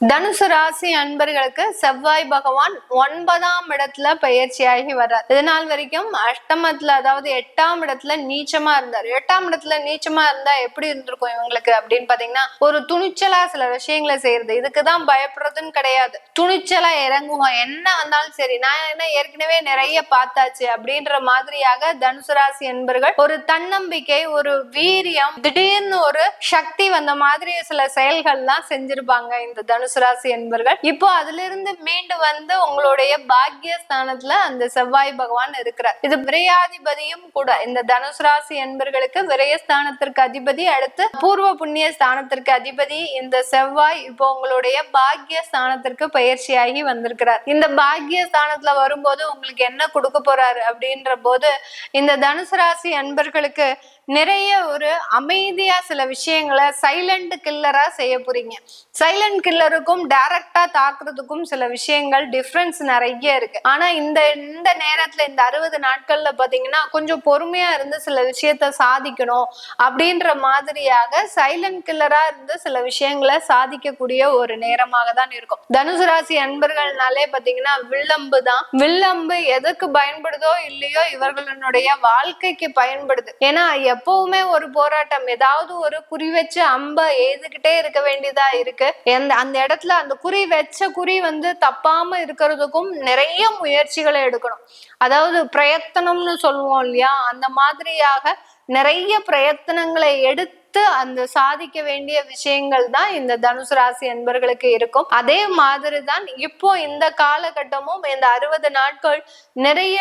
தனுசு ராசி அன்பர்களுக்கு செவ்வாய் பகவான் ஒன்பதாம் இடத்துல பயிற்சியாகி வர்றார். இது நாள் வரைக்கும் அஷ்டமத்துல அதாவது எட்டாம் இடத்துல நீச்சமா இருந்தார். எட்டாம் இடத்துல நீச்சமா இருந்தா எப்படி இருந்திருக்கும் இவங்களுக்கு அப்படின்னு பாத்தீங்கன்னா ஒரு துணிச்சலா சில விஷயங்களை செய்யறது. இதுக்குதான் பயப்படுறதுன்னு கிடையாது. துணிச்சலா இறங்குவோம். என்ன வந்தாலும் சரி நான் என்ன ஏற்கனவே நிறைய பார்த்தாச்சு அப்படின்ற மாதிரியாக தனுசு ராசி அன்பர்கள் ஒரு தன்னம்பிக்கை ஒரு வீரியம் திடீர்னு ஒரு சக்தி வந்த மாதிரி சில செயல்கள்லாம் செஞ்சிருப்பாங்க இந்த தனுசு ராசி என்பர்கள் இப்போ அதுல இருந்து மீண்டு வந்து உங்களுடைய பாக்கியஸ்தானத்துல அந்த செவ்வாய் பகவான் இருக்கிறார். இது விரையாதிபதியும் கூட இந்த தனுசு ராசி என்பர்களுக்கு விரயஸ்தானத்திற்கு அதிபதி அடுத்து பூர்வ புண்ணிய ஸ்தானத்திற்கு அதிபதி இந்த செவ்வாய் இப்போ உங்களுடைய பாக்கிய ஸ்தானத்திற்கு பயிற்சியாகி வந்திருக்கிறார். இந்த பாக்கிய ஸ்தானத்துல வரும்போது உங்களுக்கு என்ன கொடுக்க போறாரு அப்படின்ற போது இந்த தனுசு ராசி அன்பர்களுக்கு நிறைய ஒரு அமைதியா சில விஷயங்களை சைலண்ட் கில்லரா செய்ய போறீங்க. சைலண்ட் கில்லருக்கும் டைரக்டா தாக்குறதுக்கும் சில விஷயங்கள் டிஃப்ரென்ஸ் நிறைய இருக்கு. ஆனா இந்த இந்த நேரத்துல இந்த அறுபது நாட்கள்ல பாத்தீங்கன்னா கொஞ்சம் பொறுமையா இருந்து சில விஷயத்த சாதிக்கணும் அப்படின்ற மாதிரியாக சைலண்ட் கில்லரா இருந்து சில விஷயங்களை சாதிக்கக்கூடிய ஒரு நேரமாக தான் இருக்கும். தனுசு ராசி அன்பர்கள்னாலே பாத்தீங்கன்னா வில்லம்பு தான். வில்லம்பு எதுக்கு பயன்படுதோ இல்லையோ இவர்களுடைய வாழ்க்கைக்கு பயன்படுது. ஏன்னா எப்பவுமே ஒரு போராட்டம். ஏதாவது ஒரு குறி வச்சு அம்ப ஏதுகிட்டே இருக்க வேண்டியதா இருக்கு. அந்த அந்த இடத்துல அந்த குறி வச்ச குறி வந்து தப்பாம இருக்கிறதுக்கும் நிறைய முயற்சிகளை எடுக்கணும். அதாவது பிரயத்தனம்னு சொல்லுவோம் இல்லையா? அந்த மாதிரியாக நிறைய பிரயத்தனங்களை எடுத்து அந்த சாதிக்க வேண்டிய விஷயங்கள் தான் இந்த தனுசு ராசி என்பர்களுக்கு இருக்கும். அதே மாதிரி தான் இப்போ இந்த காலகட்டமும் இந்த அறுபது நாட்கள் நிறைய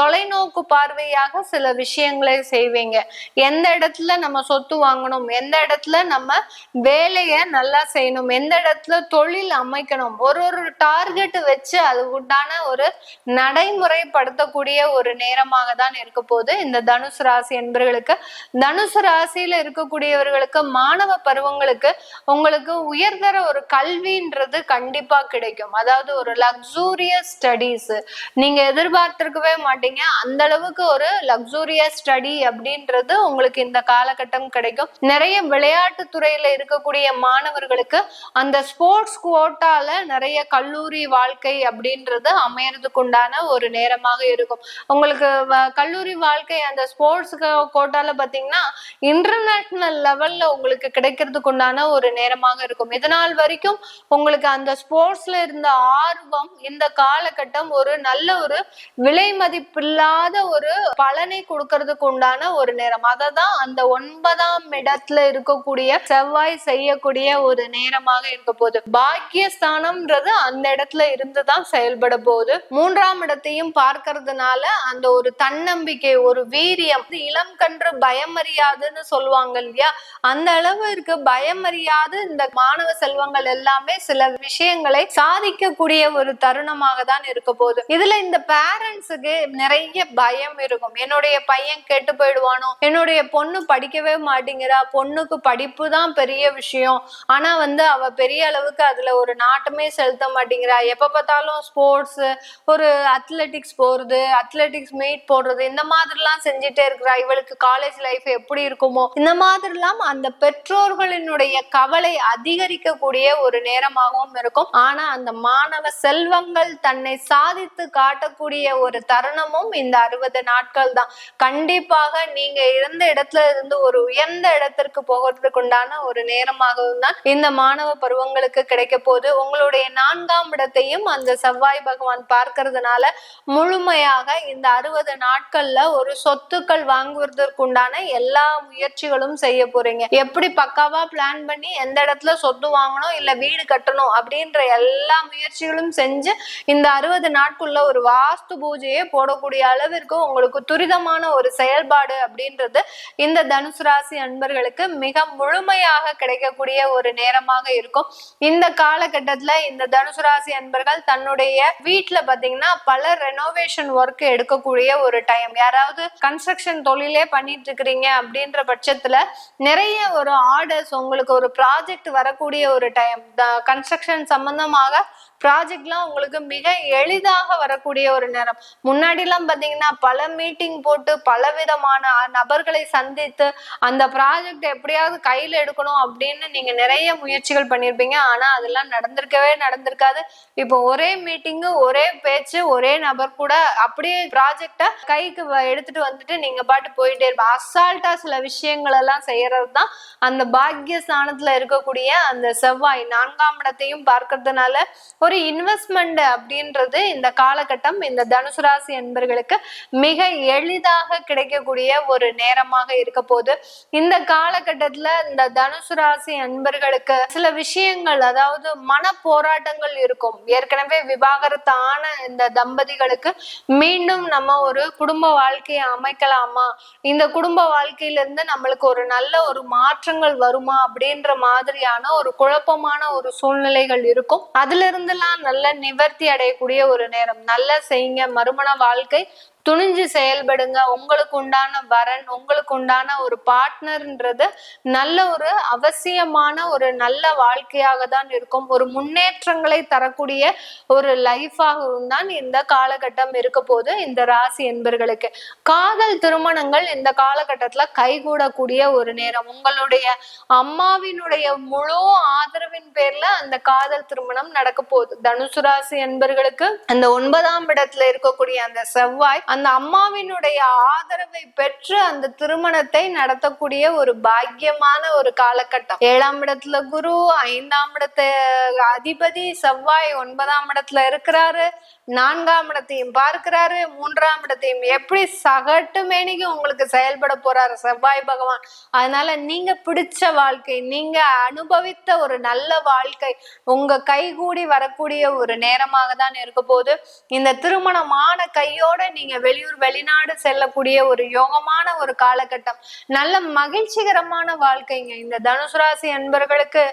தொலைநோக்கு பார்வையாக சில விஷயங்களை செய்வீங்க. எந்த இடத்துல நம்ம சொத்து வாங்கணும் எந்த இடத்துல நம்ம வேலையை நல்லா செய்யணும் எந்த இடத்துல தொழில் அமைக்கணும் ஒரு ஒரு டார்கெட் வச்சு அது உண்டான ஒரு நடைமுறைப்படுத்தக்கூடிய ஒரு நேரமாக தான் இருக்க போது இந்த தனுசு ராசி என்பர்களுக்கு தனுசு ராசியில இருக்கக்கூடியவர்களுக்கு மாணவ பருவங்களுக்கு உங்களுக்கு உயர்தர ஒரு கல்வின்றது கண்டிப்பா கிடைக்கும். அதாவது ஒரு லக்ஸூரியஸ் ஸ்டடீஸ் நீங்க எதிர்பார்த்திருக்கவே மாட்டீங்க. அந்த அளவுக்கு ஒரு லக்ஸூரியஸ் ஸ்டடி அப்படின்றது உங்களுக்கு இந்த காலகட்டம் கிடைக்கும். நிறைய விளையாட்டு துறையில இருக்கக்கூடிய மாணவர்களுக்கு அந்த ஸ்போர்ட்ஸ் கோட்டால நிறைய கல்லூரி வாழ்க்கை அப்படின்றது அமையறதுக்கு உண்டான ஒரு நேரமாக இருக்கும். உங்களுக்கு கல்லூரி வாழ்க்கை அந்த ஸ்போர்ட்ஸ் கோட்டால பாத்தீங்கன்னா இன்டர்நேஷனல் லெவல்ல உங்களுக்கு கிடைக்கிறதுக்கு உண்டான ஒரு நேரமாக இருக்கும். இதனால் வரைக்கும் உங்களுக்கு அந்த ஸ்போர்ட்ஸ்ல இருந்த ஆர்வம் இந்த காலகட்டம் ஒரு நல்ல ஒரு விலை மதிப்பில்லாத ஒரு பலனை கொடுக்கறதுக்கு உண்டான ஒரு நேரம். அதை தான் அந்த ஒன்பதாம் இடத்துல இருக்கக்கூடிய செவ்வாய் செய்யக்கூடிய ஒரு நேரமாக இருக்க போகுது. பாக்கியஸ்தானம்ன்றது அந்த இடத்துல இருந்துதான் செயல்பட போகுது. மூன்றாம் இடத்தையும் பார்க்கறதுனால அந்த ஒரு தன்னம்பிக்கை ஒரு வீரியம் இளம் கன்று பயமறியாதுன்னு சொல்லுவாங்க இல்லையா? அந்த அளவிற்கு பயமறியாது இந்த மாணவ செல்வங்கள் எல்லாமே சில விஷயங்களை சாதிக்கக்கூடிய ஒரு தருணமாக தான் இருக்க போகுது. இதுல இந்த பேரண்ட்ஸுக்கு நிறைய பயம் இருக்கும். என்னுடைய பையன் கெட்டு போயிடுவானோ? என்னுடைய பொண்ணு படிக்கவே மாட்டேங்கிறா. பொண்ணுக்கு படிப்பு தான் பெரிய விஷயம். ஆனா வந்து அவ பெரிய அளவுக்கு அதுல ஒரு நாட்டமே செலுத்த மாட்டேங்கிறா. எப்ப பார்த்தாலும் ஸ்போர்ட்ஸ் ஒரு அத்லெட்டிக்ஸ் போறது அத்லெட்டிக்ஸ் மீட் போடுறது இந்த மாதிரிலாம் செஞ்சுட்டே இருக்கிறா. இவளுக்கு காலேஜ் லைஃப் எப்படி இருக்குமோ? இந்த மாதிரிலாம் அந்த பெற்றோர்களினுடைய கவலை அதிகரிக்கக்கூடிய ஒரு நேரமாகவும் இருக்கும். ஆனா அந்த மாணவ செல்வங்கள் தன்னை சாதித்து காட்டக்கூடிய ஒரு தருணமும் இந்த அறுபது நாட்கள் தான். கண்டிப்பாக நீங்க இருந்த இடத்துல இருந்து ஒரு உயர்ந்த இடத்திற்கு போகிறதுக்கு உண்டான ஒரு நேரமாகவும் தான் இந்த மாணவ பருவங்களுக்கு கிடைக்க போகுது. உங்களுடைய நான்காம் இடத்தையும் அந்த செவ்வாய் பகவான் பார்க்கறதுனால முழுமையாக இந்த அறுபது நாட்கள்ல ஒரு சொத்துக்கள் வாங்குவதற்குண்டான எல்லா முயற்சிகளும் செய்ய போறீங்க? எப்படி பக்காவா பிளான் பண்ணி எந்த இடத்துல சொத்து வாங்கணும் இல்ல வீடு கட்டணும் அப்படின்ற எல்லா முயற்சிகளும் செஞ்சு இந்த அறுபது நாட்குள்ள ஒரு வாஸ்து பூஜையை போடக்கூடிய அளவிற்கு உங்களுக்கு துரிதமான ஒரு செயல்பாடு அப்படின்றது இந்த தனுசு ராசி அன்பர்களுக்கு மிக முழுமையாக கிடைக்கக்கூடிய ஒரு நேரமாக இருக்கும். இந்த காலகட்டத்துல இந்த தனுசு ராசி அன்பர்கள் தன்னுடைய வீட்டுல பாத்தீங்கன்னா பல ரெனோவேஷன் ஒர்க் எடுக்கக்கூடிய ஒரு டைம் யாராவது கன்ஸ்ட்ரக்ஷன் தொழிலே பண்ணிட்டு இருக்கிறீங்க அப்படின்ற பட்சத்துல நிறைய ஒரு ஆர்டர்ஸ் உங்களுக்கு ஒரு ப்ராஜெக்ட் வரக்கூடிய ஒரு டைம் கன்ஸ்ட்ரக்ஷன் சம்பந்தமாக ப்ராஜெக்ட்லாம் உங்களுக்கு மிக எளிதாக வரக்கூடிய ஒரு நேரம். முன்னாடிலாம் பார்த்தீங்கன்னா பல மீட்டிங் போட்டு பல விதமான நபர்களை சந்தித்து அந்த ப்ராஜெக்ட் எப்படியாவது கையில் எடுக்கணும் அப்படின்னு நீங்க நிறைய முயற்சிகள் பண்ணியிருப்பீங்க. ஆனா அதெல்லாம் நடந்திருக்கவே நடந்திருக்காது. இப்போ ஒரே மீட்டிங்கு ஒரே பேச்சு ஒரே நபர் கூட அப்படியே ப்ராஜெக்டை கைக்கு எடுத்துட்டு வந்துட்டு நீங்க பாட்டு போயிட்டே இருப்பேன் அசால்ட்டா சில விஷயங்கள் எல்லாம் செய்யறது தான் அந்த பாக்கிய ஸ்தானத்தில் இருக்கக்கூடிய அந்த செவ்வாய் நான்காம் இடத்தையும் பார்க்கறதுனால ஒரு இன்வெஸ்ட்மெண்ட் அப்படின்றது இந்த காலகட்டம் இந்த தனுசு ராசி என்பர்களுக்கு மிக எளிதாக கிடைக்கக்கூடிய ஒரு நேரமாக இருக்க போது இந்த காலகட்டத்துல இந்த தனுசு ராசி அன்பர்களுக்கு சில விஷயங்கள் அதாவது மன போராட்டங்கள் இருக்கும். ஏற்கனவே விவாகரத்தான இந்த தம்பதிகளுக்கு மீண்டும் நம்ம ஒரு குடும்ப வாழ்க்கையை அமைக்கலாமா? இந்த குடும்ப வாழ்க்கையில இருந்து நம்மளுக்கு ஒரு நல்ல ஒரு மாற்றங்கள் வருமா? அப்படின்ற மாதிரியான ஒரு குழப்பமான ஒரு சூழ்நிலைகள் இருக்கும். அதுல இருந்து எல்லாம் நல்ல நிவர்த்தி அடையக்கூடிய ஒரு நேரம். நல்ல செய்யுங்க. மறுமண வாழ்க்கை துணிஞ்சு செயல்படுங்க. உங்களுக்கு உண்டான வரன் உங்களுக்கு உண்டான ஒரு பார்ட்னர்ன்றது நல்ல ஒரு அவசியமான ஒரு நல்ல வாழ்க்கையாக தான் இருக்கும். ஒரு முன்னேற்றங்களை தரக்கூடிய ஒரு லைஃபாகவும் தான் இந்த காலகட்டம் இருக்க போது இந்த ராசி என்பர்களுக்கு. காதல் திருமணங்கள் இந்த காலகட்டத்துல கைகூடக்கூடிய ஒரு நேரம். உங்களுடைய அம்மாவினுடைய முழு ஆதரவின் பேர்ல அந்த காதல் திருமணம் நடக்க போகுது. தனுசு ராசி என்பர்களுக்கு அந்த ஒன்பதாம் இடத்துல இருக்கக்கூடிய அந்த செவ்வாய் அந்த அம்மாவினுடைய ஆதரவை பெற்று அந்த திருமணத்தை நடத்தக்கூடிய ஒரு பாக்கியமான ஒரு காலகட்டம். ஏழாம் இடத்துல குரு ஐந்தாம் இடத்து அதிபதி செவ்வாய் ஒன்பதாம் இடத்துல இருக்கிறாரு நான்காம் இடத்தையும் பார்க்கிறாரு மூன்றாம் இடத்தையும் எப்படி சகட்டு மேனிக்கு உங்களுக்கு செயல்பட போறாரு செவ்வாய் பகவான். அதனால நீங்க பிடிச்ச வாழ்க்கை நீங்க அனுபவித்த ஒரு நல்ல வாழ்க்கை உங்க கைகூடி வரக்கூடிய ஒரு நேரமாக தான் இருக்க போது இந்த திருமணமான கையோட நீங்க வெளியூர் வெளிநாடு செல்லக்கூடிய ஒரு யோகமான ஒரு காலகட்டம். நல்ல மகிழ்ச்சிகரமான வாழ்க்கைங்க. இந்த தனுசு ராசி அன்பர்களுக்கு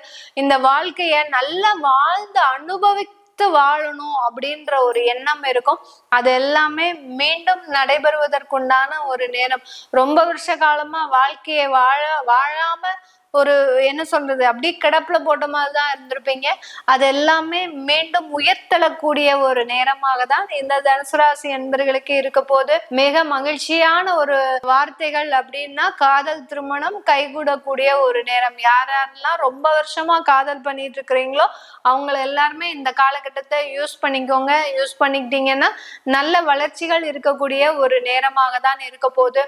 இந்த வாழ்க்கைய நல்லா வாழ்ந்து அனுபவித்து வாழணும் அப்படின்ற ஒரு எண்ணம் இருக்கும். அது எல்லாமே மீண்டும் நடைபெறுவதற்குண்டான ஒரு நேரம். ரொம்ப வருஷ காலமா வாழ்க்கையை வாழ வாழாம ஒரு என்ன சொல்றது அப்படியே கிடப்புல போட்ட மாதிரி தான் இருந்திருப்பீங்க. அது எல்லாமே மீண்டும் உயர்த்தலக்கூடிய ஒரு நேரமாக தான் இந்த தனுசு ராசி என்பர்களுக்கு இருக்க போது மிக மகிழ்ச்சியான ஒரு வார்த்தைகள் அப்படின்னா காதல் திருமணம் கைகூடக்கூடிய ஒரு நேரம். யார் யாரெல்லாம் ரொம்ப வருஷமா காதல் பண்ணிட்டு இருக்கிறீங்களோ அவங்கள எல்லாருமே இந்த காலகட்டத்தை யூஸ் பண்ணிக்கோங்க. யூஸ் பண்ணிக்கிட்டீங்கன்னா நல்ல வளர்ச்சிகள் இருக்கக்கூடிய ஒரு நேரமாக தான் இருக்க போது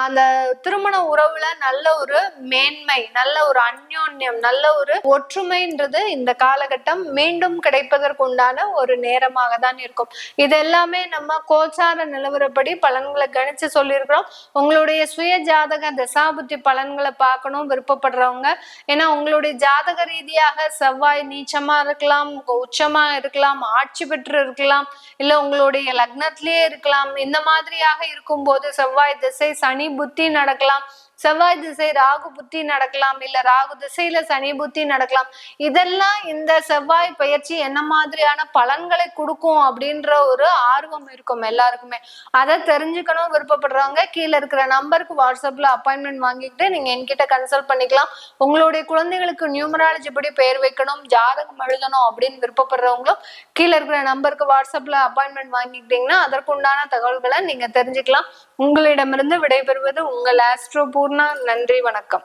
அந்த திருமண உறவுல நல்ல ஒரு மேன்மை நல்ல ஒரு அந்யோன்யம் நல்ல ஒரு ஒற்றுமைன்றது இந்த காலகட்டம் மீண்டும் கிடைப்பதற்குண்டான ஒரு நேரமாக தான் இருக்கும். இது எல்லாமே நம்ம கோச்சார நிலவரப்படி பலன்களை கணிச்சு சொல்லியிருக்கிறோம். உங்களுடைய சுய ஜாதக தசாபுத்தி பலன்களை பார்க்கணும் விருப்பப்படுறவங்க. ஏன்னா உங்களுடைய ஜாதக ரீதியாக செவ்வாய் நீச்சமா இருக்கலாம் உச்சமா இருக்கலாம் ஆட்சி பெற்று இருக்கலாம் இல்ல உங்களுடைய லக்னத்திலேயே இருக்கலாம். இந்த மாதிரியாக இருக்கும்போது செவ்வாய் திசை சனி புத்தி நடக்கலாம். செவ்வாய் திசை ராகு புத்தி நடக்கலாம் இல்ல ராகு திசையில சனி புத்தி நடக்கலாம். இதெல்லாம் இந்த செவ்வாய் பயிற்சி என்ன மாதிரியான பலன்களை கொடுக்கும் அப்படின்ற ஒரு ஆர்வம் இருக்கும் எல்லாருக்குமே. அதை தெரிஞ்சுக்கணும் விருப்பப்படுறவங்க கீழே இருக்கிற நம்பருக்கு வாட்ஸ்அப்ல அப்பாயின்மெண்ட் வாங்கிக்கிட்டு நீங்க என்கிட்ட கன்சல்ட் பண்ணிக்கலாம். உங்களுடைய குழந்தைகளுக்கு நியூமராலஜி படி பெயர் வைக்கணும் ஜாதகம் எழுதணும் அப்படின்னு விருப்பப்படுறவங்களும் கீழே இருக்கிற நம்பருக்கு வாட்ஸ்அப்ல அப்பாயின்மெண்ட் வாங்கிக்கிட்டீங்கன்னா அதற்குண்டான தகவல்களை நீங்க தெரிஞ்சுக்கலாம். உங்களிடமிருந்து விடைபெறுவது உங்கள் ஆஸ்ட்ரோபூர் பூர்ணா நன்றி வணக்கம்.